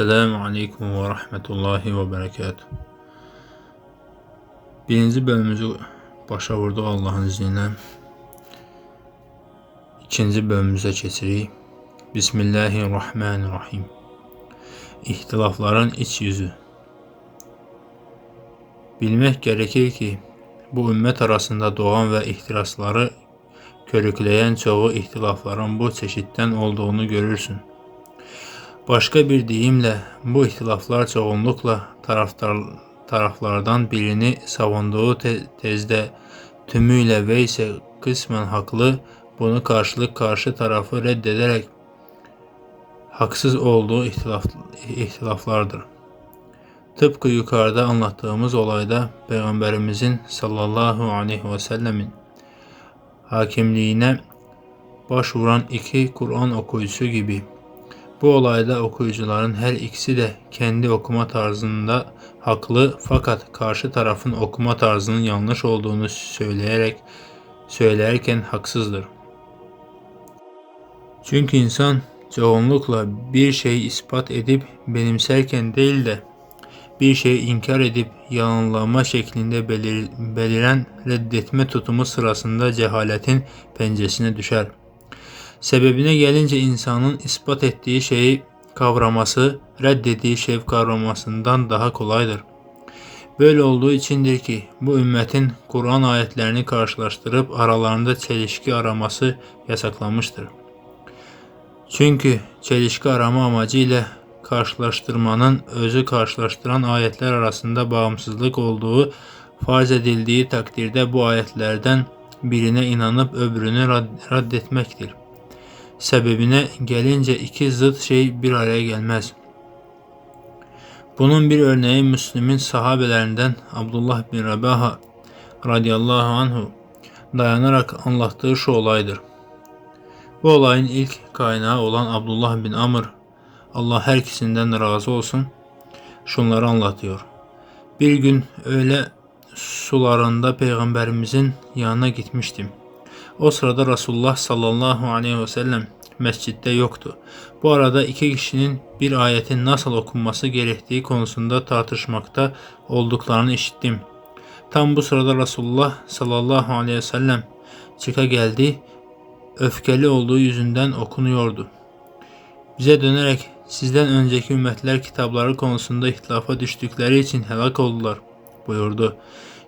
Esselamu Aleyküm ve Rahmetullahi ve Berekatuhu. Birinci bölümümüzü başa vurduq Allahın izniyle. İkinci bölümümüze keçirik. Bismillahirrahmanirrahim. İhtilafların iç yüzü. Bilmek gerekir ki, bu ümmet arasında doğan ve ihtirasları körükleyen çoğu ihtilafların bu çeşitten olduğunu görürsün. Başka bir deyimle bu ihtilaflar çoğunlukla taraftar, taraflardan birini savunduğu te tezde tümüyle ve ise kısmen haklı bunu karşılık karşı tarafı reddederek haksız olduğu ihtilaf, ihtilaflardır. Tıpkı yukarıda anlattığımız olayda Peygamberimizin sallallahu aleyhi ve sellemin hakimliğine başvuran iki Kur'an okuyucusu gibi bu olayda okuyucuların her ikisi de kendi okuma tarzında haklı fakat karşı tarafın okuma tarzının yanlış olduğunu söyleyerek söylerken haksızdır. Çünkü insan çoğunlukla bir şeyi ispat edip benimserken değil de bir şeyi inkar edip yalanlama şeklinde belir, beliren reddetme tutumu sırasında cehaletin pençesine düşer. Sebebine gelince insanın ispat ettiği şeyi kavraması, reddettiği şey kavramasından daha kolaydır. Böyle olduğu içindir ki bu ümmetin Kur'an ayetlerini karşılaştırıp aralarında çelişki araması yasaklanmıştır. Çünkü çelişki arama amacıyla karşılaştırmanın özü karşılaştıran ayetler arasında bağımsızlık olduğu farz edildiği takdirde bu ayetlerden birine inanıp öbürünü reddetmektir. Sebebine gelince iki zıt şey bir araya gelmez. Bunun bir örneği Müslüm'ün sahabelerinden Abdullah bin Rabaha radıyallahu anhu dayanarak anlattığı şu olaydır. Bu olayın ilk kaynağı olan Abdullah bin Amr, Allah her ikisinden razı olsun, şunları anlatıyor. Bir gün öyle sularında peygamberimizin yanına gitmiştim. O sırada Resulullah sallallahu aleyhi ve sellem mescitte yoktu. Bu arada iki kişinin bir ayetin nasıl okunması gerektiği konusunda tartışmakta olduklarını işittim. Tam bu sırada Resulullah sallallahu aleyhi ve sellem çıka geldi. Öfkeli olduğu yüzünden okunuyordu. Bize dönerek sizden önceki ümmetler kitapları konusunda ihtilafa düştükleri için helak oldular buyurdu.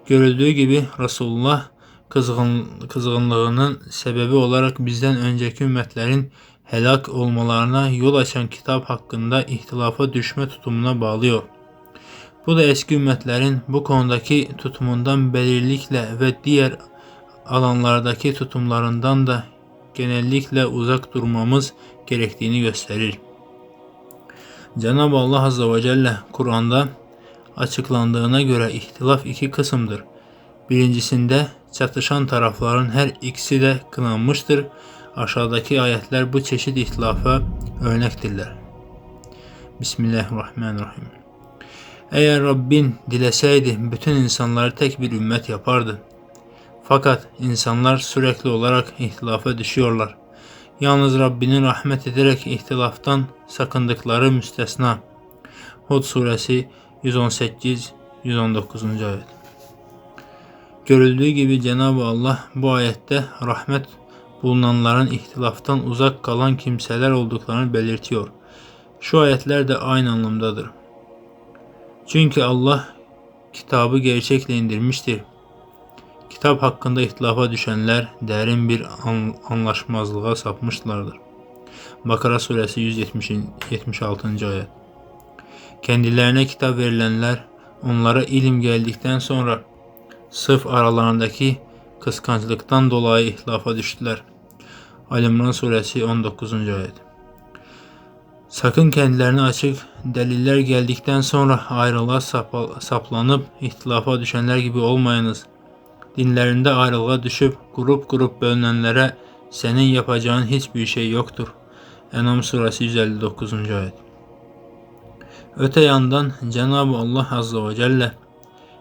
Görüldüğü gibi Resulullah kızgın, kızgınlığının sebebi olarak bizden önceki ümmetlerin helak olmalarına yol açan kitap hakkında ihtilafa düşme tutumuna bağlıyor. Bu da eski ümmetlerin bu konudaki tutumundan belirlikle ve diğer alanlardaki tutumlarından da genellikle uzak durmamız gerektiğini gösterir. Cenab-ı Allah Azze ve Celle Kur'an'da açıklandığına göre ihtilaf iki kısımdır. Birincisinde çatışan tarafların her ikisi de kınanmıştır. Aşağıdaki ayetler bu çeşit ihtilafa örnektirler. Bismillahirrahmanirrahim. Eğer Rabbin dileseydi bütün insanları tek bir ümmet yapardı. Fakat insanlar sürekli olarak ihtilafa düşüyorlar. Yalnız Rabbinin rahmet ederek ihtilaftan sakındıkları müstesna. Hud suresi 118-119. ayet. Görüldüğü gibi Cenab-ı Allah bu ayette rahmet bulunanların ihtilaftan uzak kalan kimseler olduklarını belirtiyor. Şu ayetler de aynı anlamdadır. Çünkü Allah kitabı gerçekle indirmiştir. Kitap hakkında ihtilafa düşenler derin bir anlaşmazlığa sapmışlardır. Bakara suresi 176. ayet. Kendilerine kitap verilenler onlara ilim geldikten sonra sırf aralarındaki kıskançlıktan dolayı ihtilafa düştüler. Alimran suresi 19. ayet. Sakın kendilerine açık deliller geldikten sonra ayrılığa saplanıp ihtilafa düşenler gibi olmayınız. Dinlerinde ayrılığa düşüp grup grup bölünenlere senin yapacağın hiçbir şey yoktur. Enam suresi 159. ayet. Öte yandan Cenab-ı Allah Azze ve Celle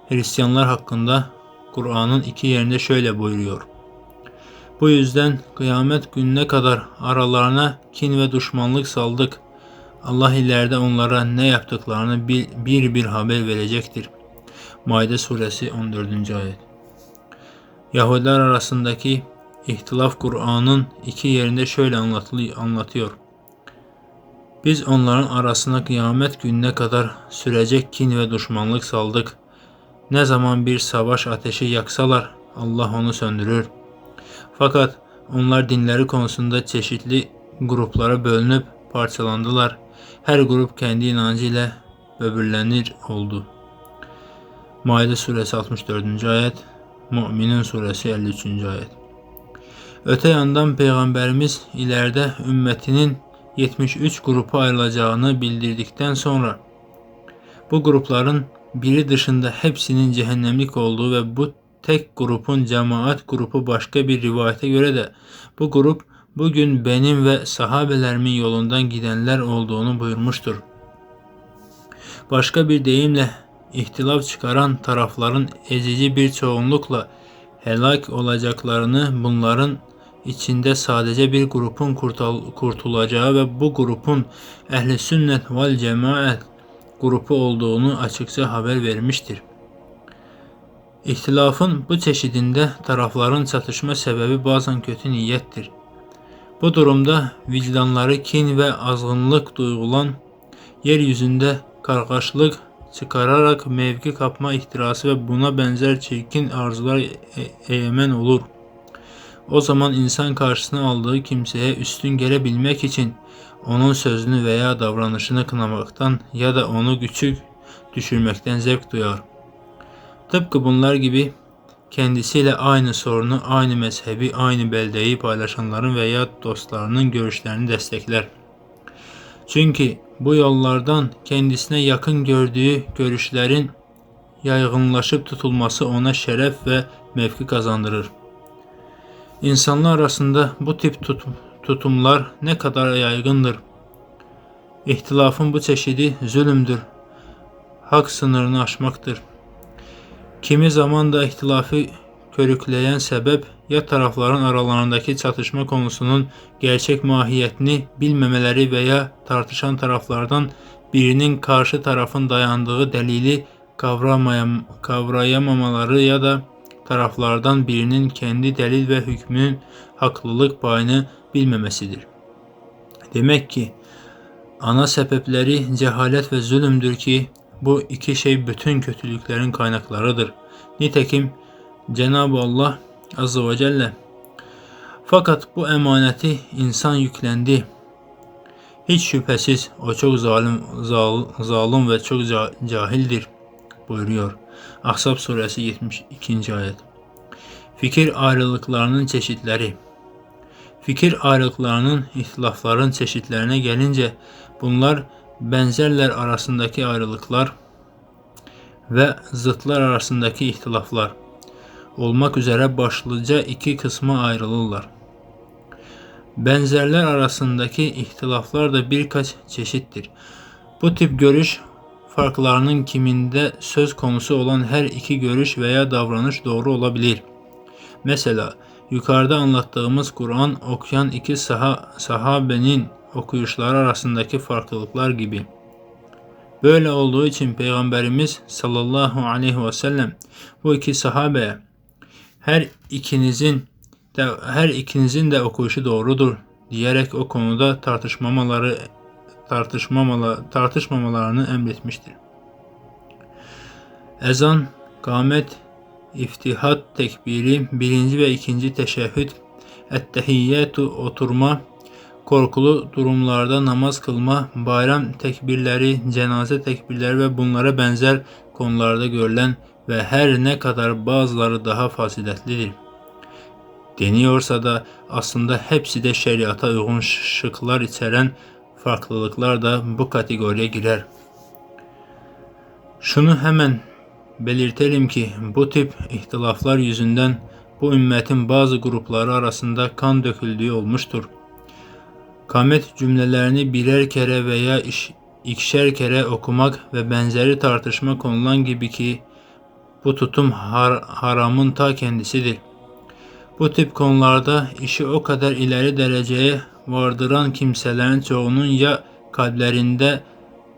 Hristiyanlar hakkında Kur'an'ın iki yerinde şöyle buyuruyor. Bu yüzden kıyamet gününe kadar aralarına kin ve düşmanlık saldık. Allah ileride onlara ne yaptıklarını bir bir, haber verecektir. Maide suresi 14. ayet. Yahudiler arasındaki ihtilaf Kur'an'ın iki yerinde şöyle anlatıyor. Biz onların arasına kıyamet gününe kadar sürecek kin ve düşmanlık saldık. Ne zaman bir savaş ateşi yaksalar Allah onu söndürür. Fakat onlar dinleri konusunda çeşitli gruplara bölünüp parçalandılar. Her grup kendi inancıyla böbürlenir oldu. Maide suresi 64. ayet, Mü'minin suresi 53. ayet. Öte yandan Peygamberimiz ileride ümmetinin 73 grupa ayrılacağını bildirdikten sonra bu grupların biri dışında hepsinin cehennemlik olduğu ve bu tek grubun cemaat grubu başka bir rivayete göre de bu grup bugün benim ve sahabelerimin yolundan gidenler olduğunu buyurmuştur. Başka bir deyimle ihtilaf çıkaran tarafların ezici bir çoğunlukla helak olacaklarını bunların içinde sadece bir grubun kurtul- kurtulacağı ve bu grubun ehli sünnet vel cemaat grubu olduğunu açıkça haber vermiştir. İhtilafın bu çeşidinde tarafların çatışma sebebi bazen kötü niyettir. Bu durumda vicdanları kin ve azgınlık duygulan, yeryüzünde kargaşlık çıkararak mevki kapma ihtirası ve buna benzer çirkin arzular e- egemen olur. O zaman insan karşısına aldığı kimseye üstün gelebilmek için onun sözünü veya davranışını kınamaktan ya da onu küçük düşürmekten zevk duyar. Tıpkı bunlar gibi kendisiyle aynı sorunu, aynı mezhebi, aynı beldeyi paylaşanların veya dostlarının görüşlerini destekler. Çünkü bu yollardan kendisine yakın gördüğü görüşlerin yaygınlaşıp tutulması ona şeref ve mevki kazandırır. İnsanlar arasında bu tip tut- tutumlar ne kadar yaygındır. İhtilafın bu çeşidi zulümdür. Hak sınırını aşmaktır. Kimi zaman da ihtilafı körükleyen sebep ya tarafların aralarındaki çatışma konusunun gerçek mahiyetini bilmemeleri veya tartışan taraflardan birinin karşı tarafın dayandığı delili kavrayamamaları ya da taraflardan birinin kendi delil ve hükmünün haklılık payını bilmemesidir. Demek ki ana sebepleri cehalet ve zulümdür ki bu iki şey bütün kötülüklerin kaynaklarıdır. Nitekim Cenab-ı Allah Azze ve Celle fakat bu emaneti insan yüklendi. Hiç şüphesiz o çok zalim, zal, zalim ve çok ca- cahildir buyuruyor. Ahzab suresi 72. ayet. Fikir ayrılıklarının çeşitleri Fikir ayrılıklarının ihtilafların çeşitlerine gelince bunlar benzerler arasındaki ayrılıklar ve zıtlar arasındaki ihtilaflar olmak üzere başlıca iki kısma ayrılırlar. Benzerler arasındaki ihtilaflar da birkaç çeşittir. Bu tip görüş farklarının kiminde söz konusu olan her iki görüş veya davranış doğru olabilir. Mesela yukarıda anlattığımız Kur'an okuyan iki saha, sahabenin okuyuşları arasındaki farklılıklar gibi. Böyle olduğu için Peygamberimiz sallallahu aleyhi ve sellem bu iki sahabeye her ikinizin de her ikinizin de okuyuşu doğrudur diyerek o konuda tartışmamaları tartışmamala, tartışmamalarını emretmiştir. Ezan, kâmet, iftihat tekbiri, birinci ve ikinci teşehhüd, ettehiyyatü oturma, korkulu durumlarda namaz kılma, bayram tekbirleri, cenaze tekbirleri ve bunlara benzer konularda görülen ve her ne kadar bazıları daha faziletlidir. Deniyorsa da aslında hepsi de şeriata uygun şıklar içeren farklılıklar da bu kategoriye girer. Şunu hemen belirtelim ki bu tip ihtilaflar yüzünden bu ümmetin bazı grupları arasında kan döküldüğü olmuştur. Kamet cümlelerini birer kere veya iş, ikişer kere okumak ve benzeri tartışma konulan gibi ki bu tutum har, haramın ta kendisidir. Bu tip konularda işi o kadar ileri dereceye vardıran kimselerin çoğunun ya kalplerinde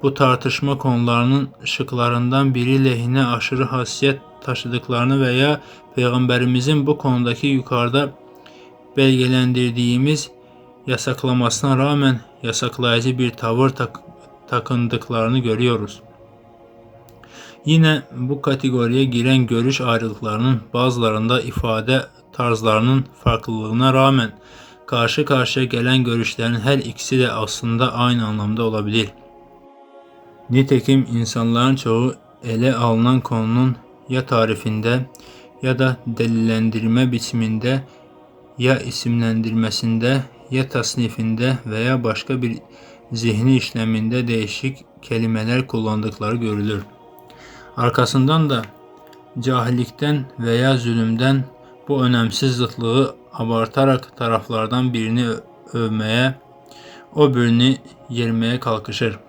bu tartışma konularının şıklarından biri lehine aşırı hasiyet taşıdıklarını veya Peygamberimizin bu konudaki yukarıda belgelendirdiğimiz yasaklamasına rağmen yasaklayıcı bir tavır tak- takındıklarını görüyoruz. Yine bu kategoriye giren görüş ayrılıklarının bazılarında ifade tarzlarının farklılığına rağmen karşı karşıya gelen görüşlerin her ikisi de aslında aynı anlamda olabilir. Nitekim insanların çoğu ele alınan konunun ya tarifinde ya da delillendirme biçiminde ya isimlendirmesinde ya tasnifinde veya başka bir zihni işleminde değişik kelimeler kullandıkları görülür. Arkasından da cahillikten veya zulümden bu önemsiz zıtlığı abartarak taraflardan birini övmeye, o birini yermeye kalkışır.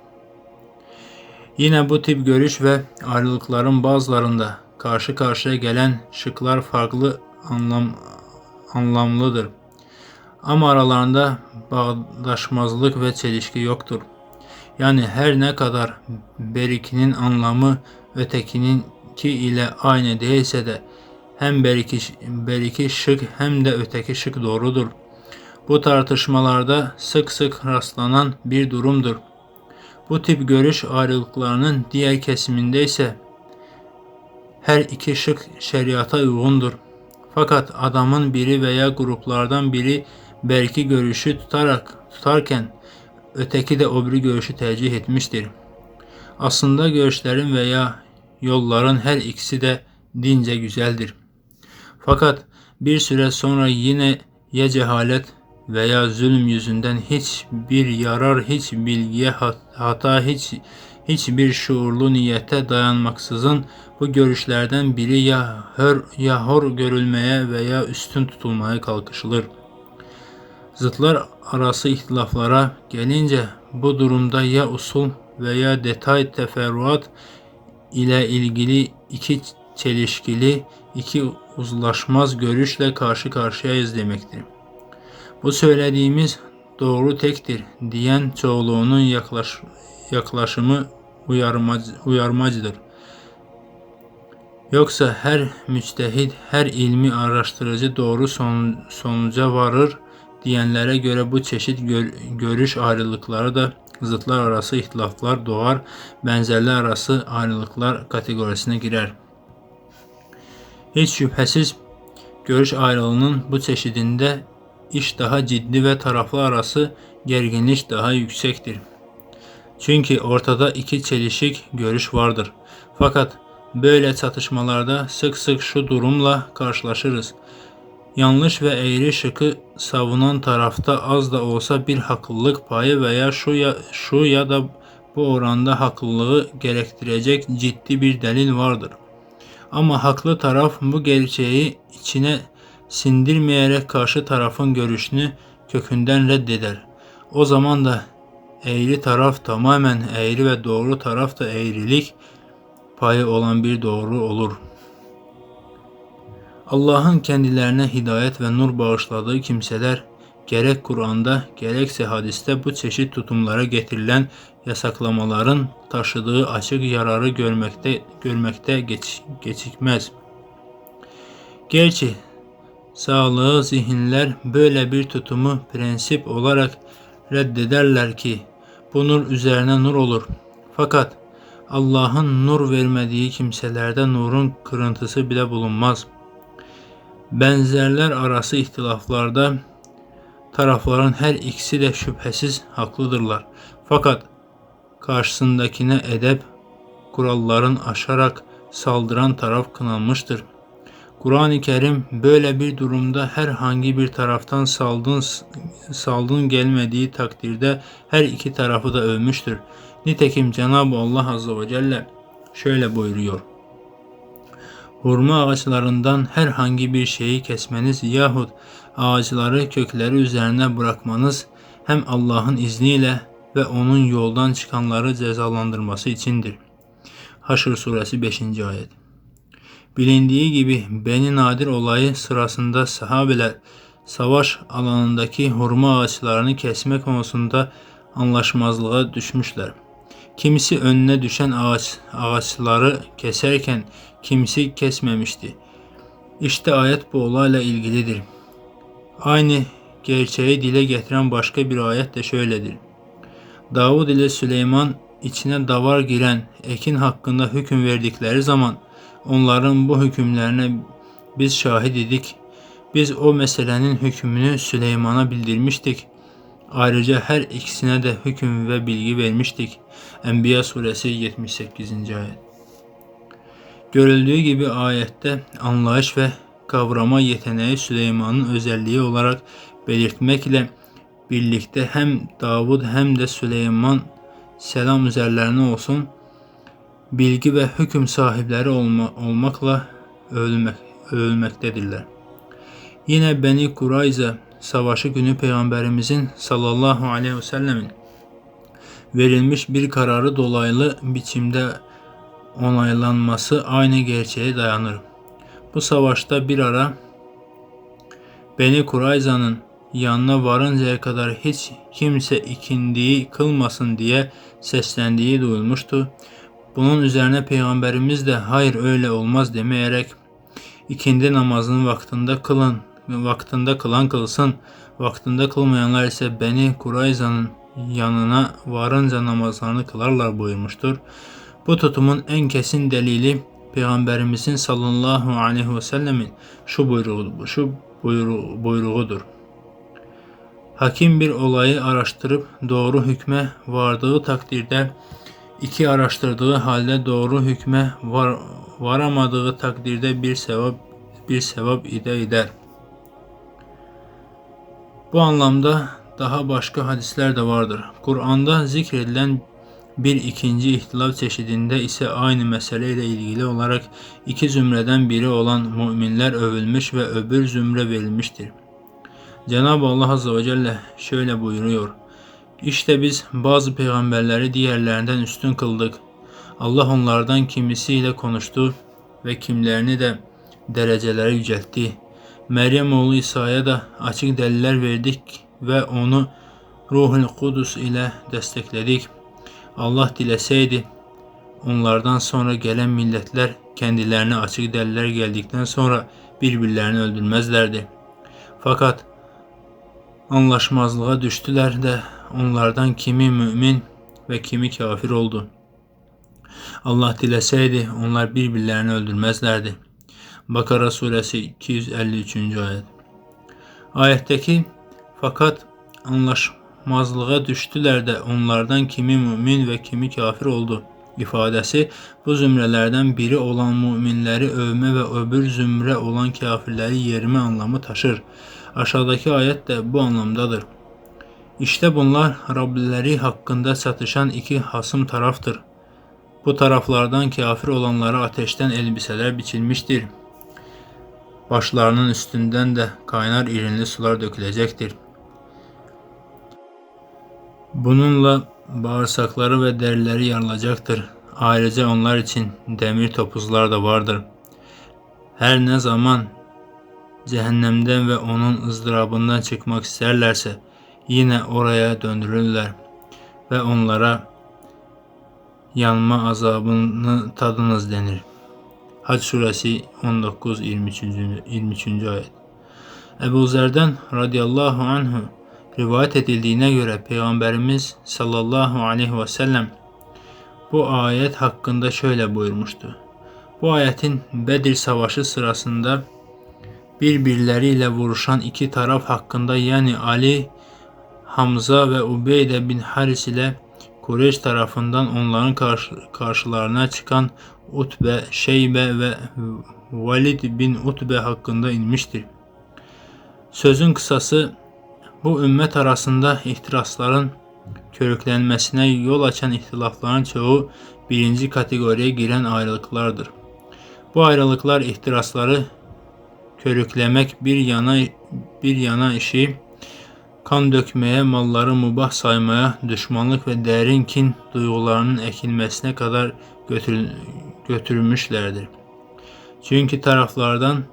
Yine bu tip görüş ve ayrılıkların bazılarında karşı karşıya gelen şıklar farklı anlam anlamlıdır. Ama aralarında bağdaşmazlık ve çelişki yoktur. Yani her ne kadar berikinin anlamı ötekininki ile aynı değilse de hem beriki, beriki şık hem de öteki şık doğrudur. Bu tartışmalarda sık sık rastlanan bir durumdur. Bu tip görüş ayrılıklarının diğer kesiminde ise her iki şık şeriata uygundur. Fakat adamın biri veya gruplardan biri belki görüşü tutarak tutarken öteki de öbür görüşü tercih etmiştir. Aslında görüşlerin veya yolların her ikisi de dince güzeldir. Fakat bir süre sonra yine ya cehalet veya zulüm yüzünden hiç bir yarar, hiç bilgiye hat- hata, hiç hiçbir şuurlu niyete dayanmaksızın bu görüşlerden biri ya hör ya hor görülmeye veya üstün tutulmaya kalkışılır. Zıtlar arası ihtilaflara gelince bu durumda ya usul veya detay teferruat ile ilgili iki çelişkili, iki uzlaşmaz görüşle karşı karşıyayız demektir. Bu söylediğimiz doğru tektir diyen çoğunluğunun yaklaş, yaklaşımı uyarmacı, uyarmacıdır. Yoksa her müçtehit, her ilmi araştırıcı doğru son, sonuca varır diyenlere göre bu çeşit gör- görüş ayrılıkları da zıtlar arası ihtilaflar doğar, benzerler arası ayrılıklar kategorisine girer. Hiç şüphesiz görüş ayrılığının bu çeşidinde iş daha ciddi ve taraflar arası gerginlik daha yüksektir. Çünkü ortada iki çelişik görüş vardır. Fakat böyle çatışmalarda sık sık şu durumla karşılaşırız. Yanlış ve eğri şıkı savunan tarafta az da olsa bir haklılık payı veya şu ya, şu ya da bu oranda haklılığı gerektirecek ciddi bir delil vardır. Ama haklı taraf bu gerçeği içine sindirmeyerek karşı tarafın görüşünü kökünden reddeder. O zaman da eğri taraf tamamen eğri ve doğru taraf da eğrilik payı olan bir doğru olur. Allah'ın kendilerine hidayet ve nur bağışladığı kimseler gerek Kur'an'da gerekse hadiste bu çeşit tutumlara getirilen yasaklamaların taşıdığı açık yararı görmekte görmekte geç, geçikmez. Gerçi sağlığı zihinler böyle bir tutumu prensip olarak reddederler ki bu nur üzerine nur olur. Fakat Allah'ın nur vermediği kimselerde nurun kırıntısı bile bulunmaz. Benzerler arası ihtilaflarda tarafların her ikisi de şüphesiz haklıdırlar. Fakat karşısındakine edep kuralların aşarak saldıran taraf kınanmıştır. Kur'an-ı Kerim böyle bir durumda herhangi bir taraftan saldın, saldın gelmediği takdirde her iki tarafı da övmüştür. Nitekim Cenab-ı Allah Azze ve Celle şöyle buyuruyor. Hurma ağaçlarından herhangi bir şeyi kesmeniz yahut ağaçları kökleri üzerine bırakmanız hem Allah'ın izniyle ve onun yoldan çıkanları cezalandırması içindir. Haşr suresi 5. ayet. Bilindiği gibi Beni Nadir olayı sırasında sahabeler savaş alanındaki hurma ağaçlarını kesme konusunda anlaşmazlığa düşmüşler. Kimisi önüne düşen ağaç, ağaçları keserken kimisi kesmemişti. İşte ayet bu olayla ilgilidir. Aynı gerçeği dile getiren başka bir ayet de şöyledir. Davud ile Süleyman içine davar giren ekin hakkında hüküm verdikleri zaman onların bu hükümlerine biz şahit idik. Biz o meselenin hükmünü Süleyman'a bildirmiştik. Ayrıca her ikisine de hüküm ve bilgi vermiştik. Enbiya suresi 78. ayet. Görüldüğü gibi ayette anlayış ve kavrama yeteneği Süleyman'ın özelliği olarak belirtmekle birlikte hem Davud hem de Süleyman selam üzerlerine olsun bilgi ve hüküm sahipleri olma, olmakla övülmek, övülmektedirler. Yine Beni Kurayza savaşı günü Peygamberimizin sallallahu aleyhi ve sellemin verilmiş bir kararı dolaylı biçimde onaylanması aynı gerçeğe dayanır. Bu savaşta bir ara Beni Kurayza'nın yanına varıncaya kadar hiç kimse ikindiyi kılmasın diye seslendiği duyulmuştu. Bunun üzerine Peygamberimiz de hayır öyle olmaz demeyerek ikindi namazını vaktinde kılın, vaktinde kılan kılsın, vaktinde kılmayanlar ise Beni Kurayza'nın yanına varınca namazlarını kılarlar buyurmuştur. Bu tutumun en kesin delili Peygamberimizin sallallahu aleyhi ve sellemin şu buyruğu, şu buyruğu, buyruğudur. Hakim bir olayı araştırıp doğru hükme vardığı takdirde iki araştırdığı halde doğru hükme var, varamadığı takdirde bir sevap bir sevap ide eder. Bu anlamda daha başka hadisler de vardır. Kur'an'da zikredilen bir ikinci ihtilaf çeşidinde ise aynı meseleyle ilgili olarak iki zümreden biri olan müminler övülmüş ve öbür zümre verilmiştir. Cenab-ı Allah Azze ve Celle şöyle buyuruyor. İşte biz bazı peygamberleri diğerlerinden üstün kıldık. Allah onlardan kimisiyle konuştu ve kimlerini de dereceleri yüceltti. Meryem oğlu İsa'ya da açık deliller verdik ve onu Ruhul Kudüs ile destekledik. Allah dileseydi onlardan sonra gelen milletler kendilerine açık deliller geldikten sonra birbirlerini öldürmezlerdi. Fakat anlaşmazlığa düştüler de onlardan kimi mümin və kimi kafir oldu. Allah diləsəydi, onlar bir-birlərini öldürməzlərdi. Bakara surəsi 253-cü ayəd. Ayətdəki faqat anlaşmazlığa düşdülər də onlardan kimi mümin və kimi kafir oldu ifadəsi bu zümrələrdən biri olan müminləri övmə və öbür zümrə olan kafirləri yerimə anlamı daşır. Aşağıdakı ayət də bu anlamdadır. İşte bunlar Rableri hakkında çatışan iki hasım taraftır. Bu taraflardan kafir olanlara ateşten elbiseler biçilmiştir. Başlarının üstünden de kaynar irinli sular dökülecektir. Bununla bağırsakları ve derileri yarılacaktır. Ayrıca onlar için demir topuzlar da vardır. Her ne zaman cehennemden ve onun ızdırabından çıkmak isterlerse yine oraya döndürürler ve onlara yanma azabını tadınız denir. Hac suresi 19 23. 23. ayet. Ebu Zer'den radıyallahu anhu rivayet edildiğine göre Peygamberimiz sallallahu aleyhi ve sellem bu ayet hakkında şöyle buyurmuştu. Bu ayetin Bedir Savaşı sırasında birbirleriyle vuruşan iki taraf hakkında yani Ali, Hamza ve Ubeyde bin Haris ile Kureyş tarafından onların karşı, karşılarına çıkan Utbe, Şeybe ve Valid bin Utbe hakkında inmiştir. Sözün kısası bu ümmet arasında ihtirasların körüklenmesine yol açan ihtilafların çoğu birinci kategoriye giren ayrılıklardır. Bu ayrılıklar ihtirasları körüklemek bir yana bir yana işi kan dökmeye, malları mubah saymaya, düşmanlık ve derin kin duygularının ekilmesine kadar götür, götürmüşlerdir. Çünkü taraflardan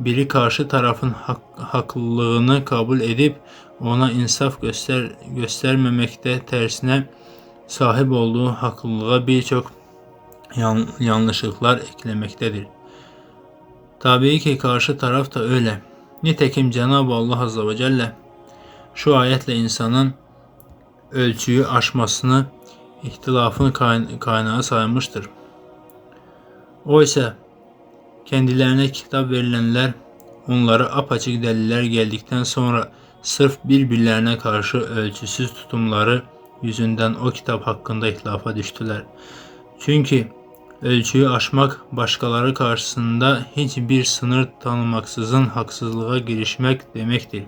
biri karşı tarafın hak, haklılığını kabul edip ona insaf göster göstermemekte tersine sahip olduğu haklılığa birçok yan, yanlışlıklar eklemektedir. Tabii ki karşı taraf da öyle. Nitekim Cenab-ı Allah Azze ve Celle şu ayetle insanın ölçüyü aşmasını ihtilafın kaynağı saymıştır. Oysa kendilerine kitap verilenler onlara apaçık deliller geldikten sonra sırf birbirlerine karşı ölçüsüz tutumları yüzünden o kitap hakkında ihtilafa düştüler. Çünkü ölçüyü aşmak başkaları karşısında hiçbir sınır tanımaksızın haksızlığa girişmek demektir.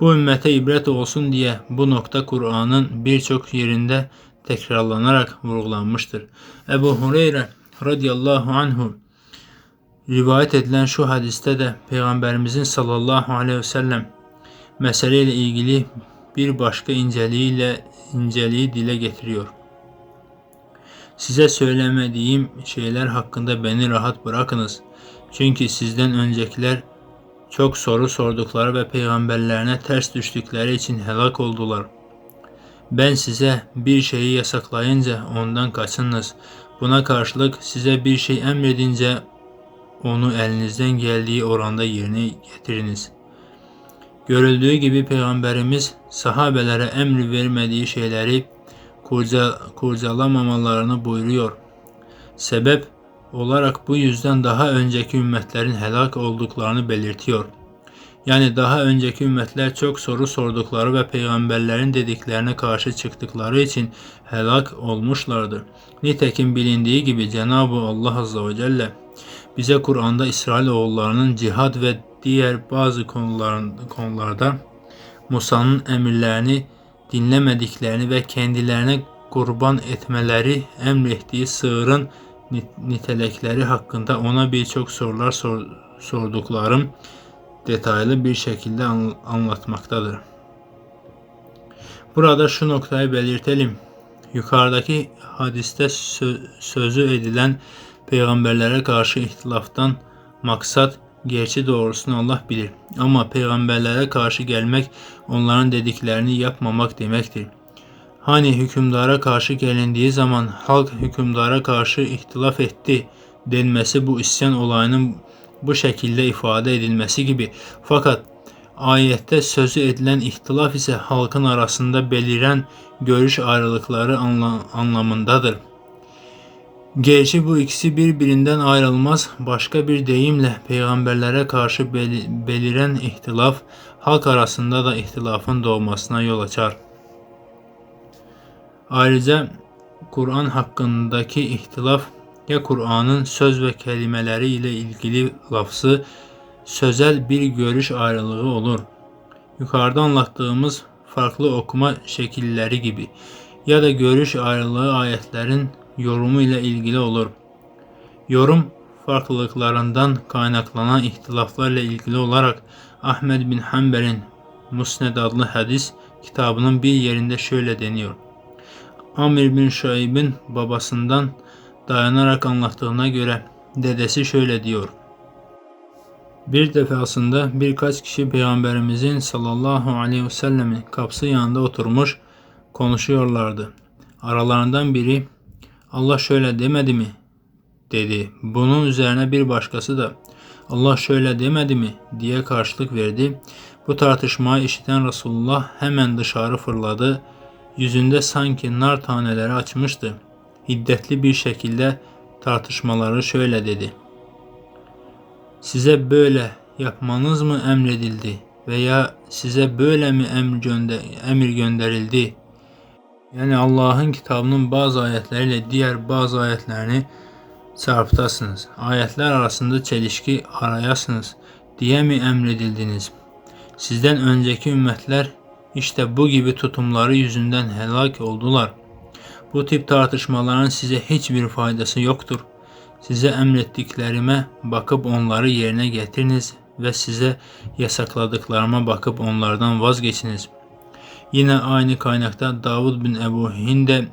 Bu ümmete ibret olsun diye bu nokta Kur'an'ın birçok yerinde tekrarlanarak vurgulanmıştır. Ebu Hureyre radıyallahu anhu rivayet edilen şu hadiste de Peygamberimizin sallallahu aleyhi ve sellem meseleyle ilgili bir başka inceliğiyle inceliği dile getiriyor. Size söylemediğim şeyler hakkında beni rahat bırakınız. Çünkü sizden öncekiler çok soru sordukları ve peygamberlerine ters düştükleri için helak oldular. Ben size bir şeyi yasaklayınca ondan kaçınız. Buna karşılık size bir şey emredince onu elinizden geldiği oranda yerine getiriniz. Görüldüğü gibi Peygamberimiz sahabelere emri vermediği şeyleri kurca, kurcalamamalarını buyuruyor. Sebep olarak bu yüzden daha önceki ümmetlerin helak olduklarını belirtiyor. Yani daha önceki ümmetler çok soru sordukları ve peygamberlerin dediklerine karşı çıktıkları için helak olmuşlardır. Nitekim bilindiği gibi Cenab-ı Allah Azze ve Celle bize Kur'an'da İsrailoğullarının cihad ve diğer bazı konularda Musa'nın emirlerini dinlemediklerini ve kendilerine kurban etmeleri emrettiği sığırın nitelikleri hakkında ona birçok sorular sor, sorduklarım detaylı bir şekilde anlatmaktadır. Burada şu noktayı belirtelim. Yukarıdaki hadiste sözü edilen peygamberlere karşı ihtilaftan maksat gerçi doğrusunu Allah bilir. Ama peygamberlere karşı gelmek onların dediklerini yapmamak demektir. Hani hükümdara karşı gelindiği zaman halk hükümdara karşı ihtilaf etti denmesi bu isyan olayının bu şekilde ifade edilmesi gibi. Fakat ayette sözü edilen ihtilaf ise halkın arasında beliren görüş ayrılıkları anla anlamındadır. Gerçi bu ikisi birbirinden ayrılmaz başka bir deyimle peygamberlere karşı beliren ihtilaf halk arasında da ihtilafın doğmasına yol açar. Ayrıca Kur'an hakkındaki ihtilaf ya Kur'an'ın söz ve kelimeleri ile ilgili lafzı sözel bir görüş ayrılığı olur. Yukarıda anlattığımız farklı okuma şekilleri gibi ya da görüş ayrılığı ayetlerin yorumu ile ilgili olur. Yorum farklılıklarından kaynaklanan ihtilaflarla ilgili olarak Ahmed bin Hanbel'in Musned adlı hadis kitabının bir yerinde şöyle deniyor. Amir bin Şuayb'in babasından dayanarak anlattığına göre dedesi şöyle diyor. Bir defasında birkaç kişi Peygamberimizin sallallahu aleyhi ve sellemin kapısı yanında oturmuş konuşuyorlardı. Aralarından biri Allah şöyle demedi mi? dedi. Bunun üzerine bir başkası da Allah şöyle demedi mi diye karşılık verdi. Bu tartışmayı işiten Resulullah hemen dışarı fırladı. Yüzünde sanki nar taneleri açmıştı. Hiddetli bir şekilde tartışmaları şöyle dedi. Size böyle yapmanız mı emredildi veya size böyle mi emir, gönder emir gönderildi? Yani Allah'ın kitabının bazı ayetleriyle diğer bazı ayetlerini çarpıtasınız. Ayetler arasında çelişki arayasınız diye mi emredildiniz? Sizden önceki ümmetler işte bu gibi tutumları yüzünden helak oldular. Bu tip tartışmaların size hiçbir faydası yoktur. Size emrettiklerime bakıp onları yerine getiriniz ve size yasakladıklarıma bakıp onlardan vazgeçiniz. Yine aynı kaynakta Davud bin Ebu Hinde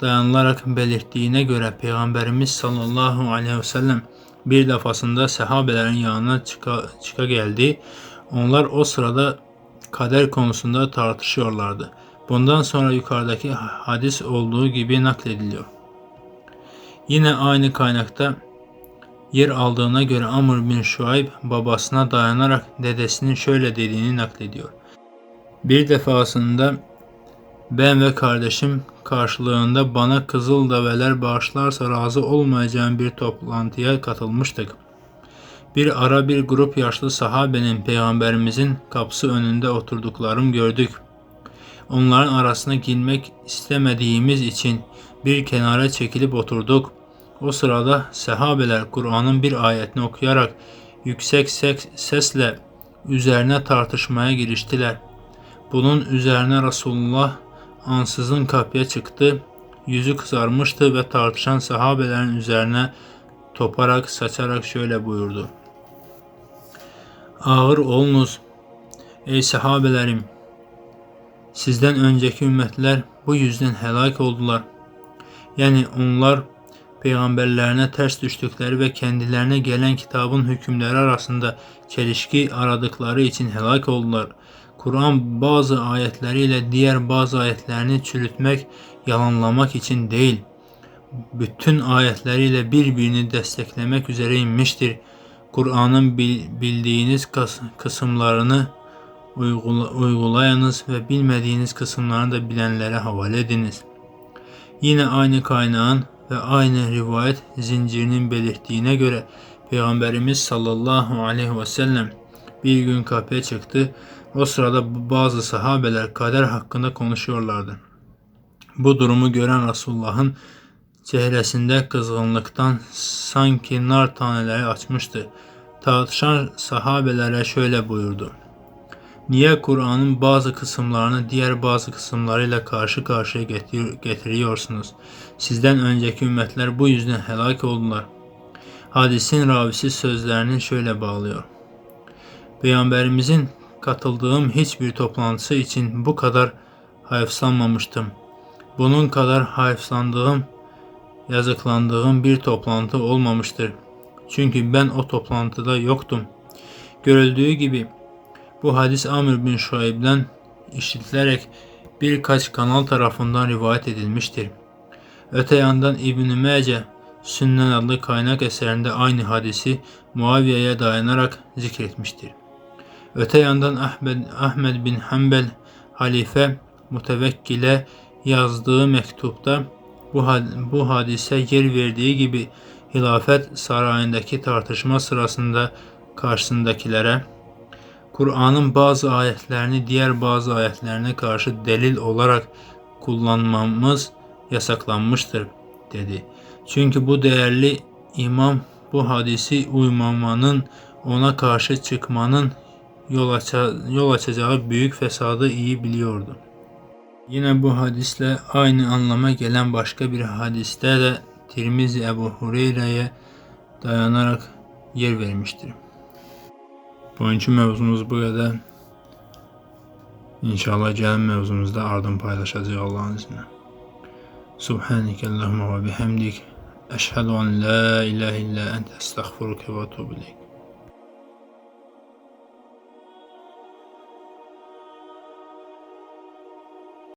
dayanılarak belirttiğine göre Peygamberimiz sallallahu aleyhi ve sellem bir defasında sahabelerin yanına çıka, çıka geldi. Onlar o sırada kader konusunda tartışıyorlardı. Bundan sonra yukarıdaki hadis olduğu gibi naklediliyor. Yine aynı kaynakta yer aldığına göre Amr bin Şuayb babasına dayanarak dedesinin şöyle dediğini naklediyor. Bir defasında ben ve kardeşim karşılığında bana kızıl develer bağışlarsa razı olmayacağım bir toplantıya katılmıştık. Bir ara bir grup yaşlı sahabenin peygamberimizin kapısı önünde oturduklarım gördük. Onların arasına girmek istemediğimiz için bir kenara çekilip oturduk. O sırada sahabeler Kur'an'ın bir ayetini okuyarak yüksek sesle üzerine tartışmaya giriştiler. Bunun üzerine Resulullah ansızın kapıya çıktı. Yüzü kızarmıştı ve tartışan sahabelerin üzerine toparak saçarak şöyle buyurdu. Ağır olunuz ey sahabelerim. Sizden önceki ümmetler bu yüzden helak oldular. Yani onlar peygamberlerine ters düştükleri ve kendilerine gelen kitabın hükümleri arasında çelişki aradıkları için helak oldular. Kur'an bazı ayetleriyle diğer bazı ayetlerini çürütmek, yalanlamak için değil, bütün ayetleriyle birbirini desteklemek üzere inmiştir. Kur'an'ın bildiğiniz kısımlarını uygulayınız ve bilmediğiniz kısımlarını da bilenlere havale ediniz. Yine aynı kaynağın ve aynı rivayet zincirinin belirttiğine göre Peygamberimiz sallallahu aleyhi ve sellem bir gün kapıya çıktı. O sırada bazı sahabeler kader hakkında konuşuyorlardı. Bu durumu gören Resulullah'ın çehresinde kızgınlıktan sanki nar taneleri açmıştı. Tartışan sahabelere şöyle buyurdu. Niye Kur'an'ın bazı kısımlarını diğer bazı kısımlarıyla karşı karşıya getiriyorsunuz? Sizden önceki ümmetler bu yüzden helak oldular. Hadisin ravisi sözlerini şöyle bağlıyor. Peygamberimizin katıldığım hiçbir toplantısı için bu kadar hayıflanmamıştım. Bunun kadar hayıflandığım, yazıklandığım bir toplantı olmamıştır. Çünkü ben o toplantıda yoktum. Görüldüğü gibi bu hadis Amr bin Şuayb'den işitilerek birkaç kanal tarafından rivayet edilmiştir. Öte yandan İbn-i Mece Sünnen adlı kaynak eserinde aynı hadisi Muaviye'ye dayanarak zikretmiştir. Öte yandan Ahmed, Ahmed bin Hanbel halife mutevekkile yazdığı mektupta bu, bu hadise yer verdiği gibi hilafet sarayındaki tartışma sırasında karşısındakilere Kur'an'ın bazı ayetlerini diğer bazı ayetlerine karşı delil olarak kullanmamız yasaklanmıştır dedi. Çünkü bu değerli imam bu hadisi uymamanın ona karşı çıkmanın yol, aça, yol açacağı büyük fesadı iyi biliyordu. Yine bu hadisle aynı anlama gelen başka bir hadiste de Tirmizi Ebu Hureyre'ye dayanarak yer vermiştir. Bugünkü mövzumuz bu qədər. İnşallah gələn mövzumuzda ardın paylaşacağıq Allahın izni. Subhaneke Allahumma ve bihamdik. Eşhedü en la ilahe illa ente estağfuruke ve etûbü ileyk.